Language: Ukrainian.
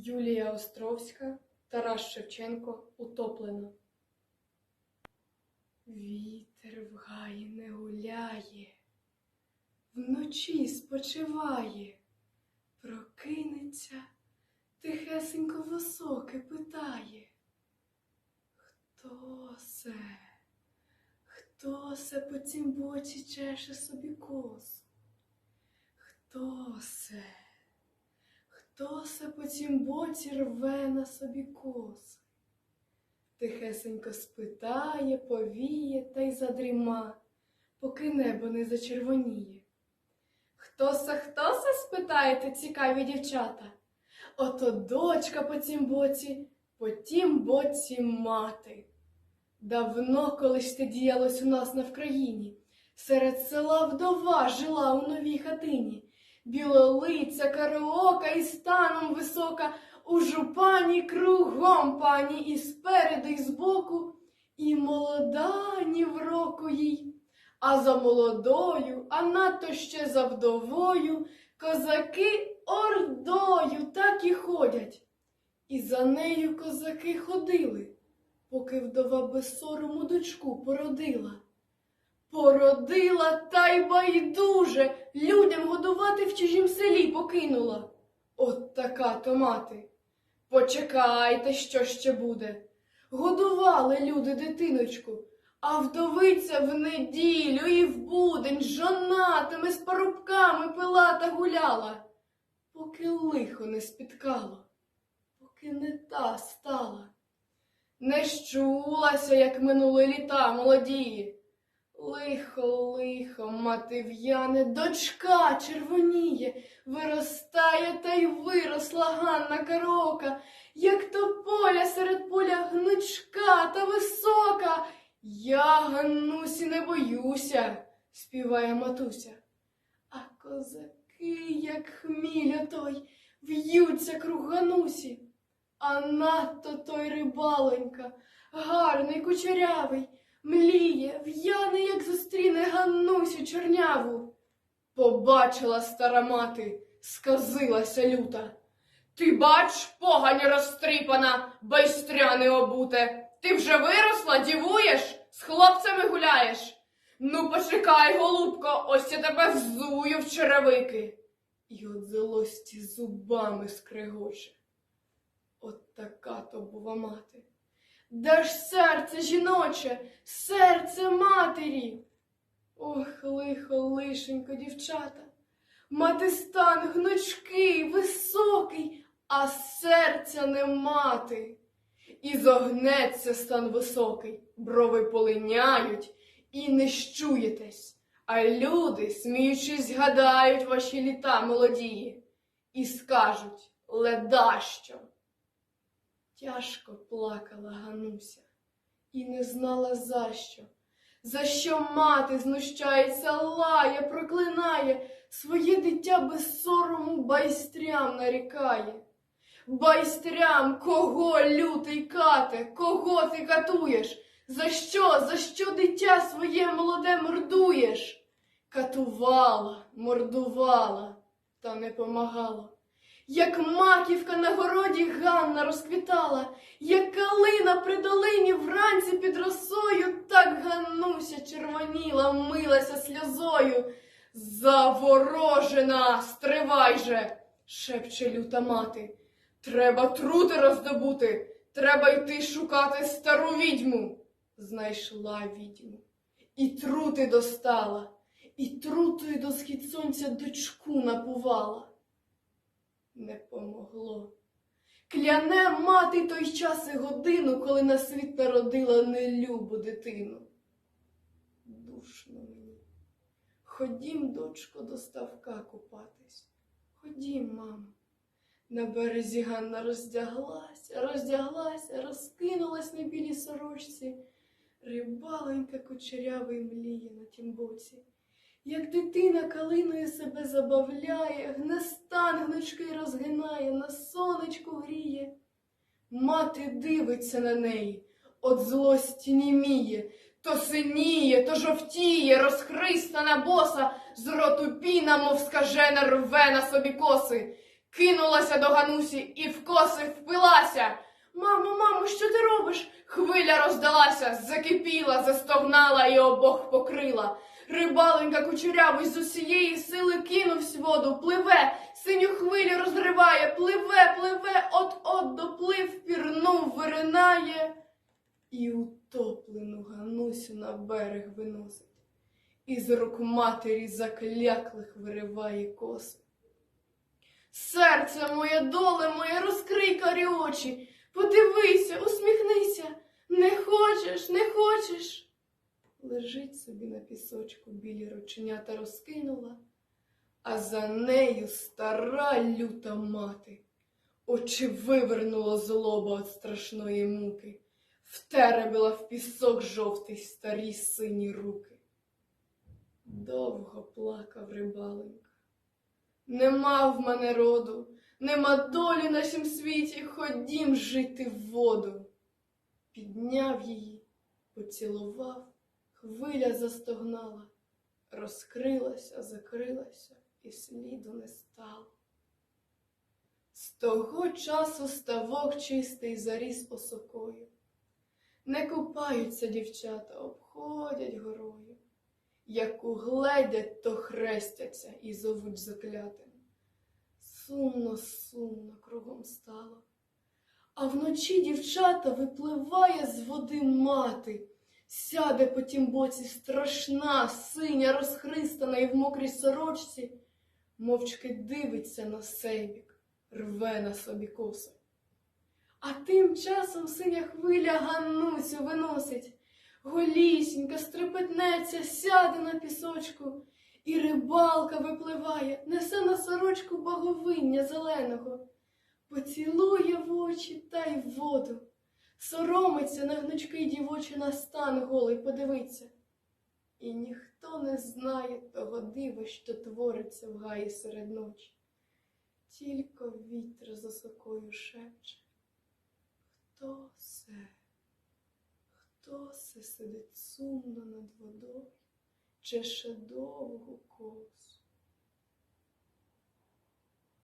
Юлія Островська, Тарас Шевченко утоплено. Вітер в гаї не гуляє, вночі спочиває, прокинеться, тихесенько високе питає. Хто се? Хто се по цім боці чеше собі косу? Хто се? Хто се по цім боці рве на собі коси? Тихесенько спитає, повіє та й задріма, поки небо не зачервоніє. Хто се, хто се, спитаєте, цікаві дівчата? Ото дочка по цім боці, по тім боці мати. Давно колись те діялось у нас на Вкраїні. Серед села вдова жила у новій хатині. Білолиця, караока і станом висока, у жупані кругом пані і спереду, і збоку, і молода ні в року їй. А за молодою, а надто ще за вдовою, козаки ордою так і ходять. І за нею козаки ходили, поки вдова без сорому дочку породила. Породила та й байдуже людям годувати в чужім селі покинула. От така то мати. Почекайте, що ще буде. Годували люди дитиночку, а вдовиця в неділю і в будень жонатими з парубками пила та гуляла, поки лихо не спіткало, поки не та стала. Не щулася, як минули літа молодії. Лихо, лихо, мати в'яне, дочка червоніє, виростає та й виросла Ганна Карока, як то поля серед поля гнучка та висока. Я, Ганнусі, не боюся, співає матуся. А козаки, як хміль той, в'ються круг Ганусі. А надто той рибаленька, гарний, кучерявий, мліє, в'яне, як зустріне Ганнусю чорняву. Побачила стара мати, сказилася люта. Ти бач, погань розтріпана, байстряне обуте. Ти вже виросла, дівуєш, з хлопцями гуляєш. Ну, почекай, голубко, ось я тебе взую в черевики. І от злості зубами скрегоче. От така то була мати. Де ж серце жіноче, серце матері? Ох, лихо, лишенько, дівчата. Мати стан гнучкий, високий, а серця не мати. І зогнеться стан високий, брови полиняють, і не щуєтесь. А люди, сміючись, гадають ваші літа молодії, і скажуть ледащо. Тяжко плакала Гануся і не знала за що. За що мати знущається, лає, проклинає, своє дитя без сорому байстрям нарікає. Байстрям, кого лютий кате, кого ти катуєш? За що, за що дитя своє молоде мордуєш? Катувала, мордувала, та не помагала. Як маківка на городі Ганна розквітала, як калина при долині вранці під росою, так Ганнуся червоніла, милася сльозою. Заворожена, стривай же, шепче люта мати. Треба трути роздобути, треба йти шукати стару відьму. Знайшла відьму. І трути достала, і трутою до схід сонця дочку напувала. Не помогло. Кляне мати той час і годину, коли на світ народила нелюбу дитину. Душно мені. Ходім, дочко, до ставка купатись. Ходім, мамо. На березі Ганна роздяглася, роздяглася, розкинулась на білій сорочці. Рибаленька кучерявий мліє на тім боці. Як дитина калиною себе забавляє, гне стан розгинає, на сонечку гріє. Мати дивиться на неї, от злості німіє, то синіє, то жовтіє, розхристана боса, з роту піна, мов скажена, рве на собі коси. кинулася до Ганусі і в коси впилася. Мамо, мамо, що ти робиш? Хвиля роздалася, закипіла, застогнала і обох покрила. Рибаленька кучерявий з усієї сили кинувсь воду, пливе, синю хвилю розриває, пливе, пливе, от-от доплив, пірнув, виринає. І утоплену Ганусю на берег виносить. Із рук матері закляклих вириває коси. Серце моє, доле моє, розкрий карі очі, подивися, усміхнися, не хочеш, не хочеш. Лежить собі на пісочку білі рученята розкинула, а за нею стара люта мати. Очі вивернуло злоба від страшної муки, втеребила в пісок жовтий старі сині руки. Довго плакав рибаленька. Нема в мене роду, нема долі на сім світі, ходім жити в воду. Підняв її, поцілував, хвиля застогнала, розкрилася, закрилася, і сліду не стало. З того часу ставок чистий заріс осокою. Не купаються дівчата, обходять горою. Як угледять, то хрестяться і зовуть заклятим. Сумно, сумно кругом стало. А вночі дівчата випливає з води мати, сяде по тім боці страшна, синя, розхристана і в мокрій сорочці, мовчки дивиться на сейбік, рве на собі коси. А тим часом синя хвиля Ганнусю виносить. Голісінька стрепетнеться, сяде на пісочку, і рибалка випливає, несе на сорочку баговиння зеленого, поцілує в очі та й в воду, соромиться на гнучкий дівочий настан голий подивиться. І ніхто не знає того дива, що твориться в гаї серед ночі. Тільки вітер за сокою шепче. Хто це? Хто се сидить сумно над водою, чеше довгу косу?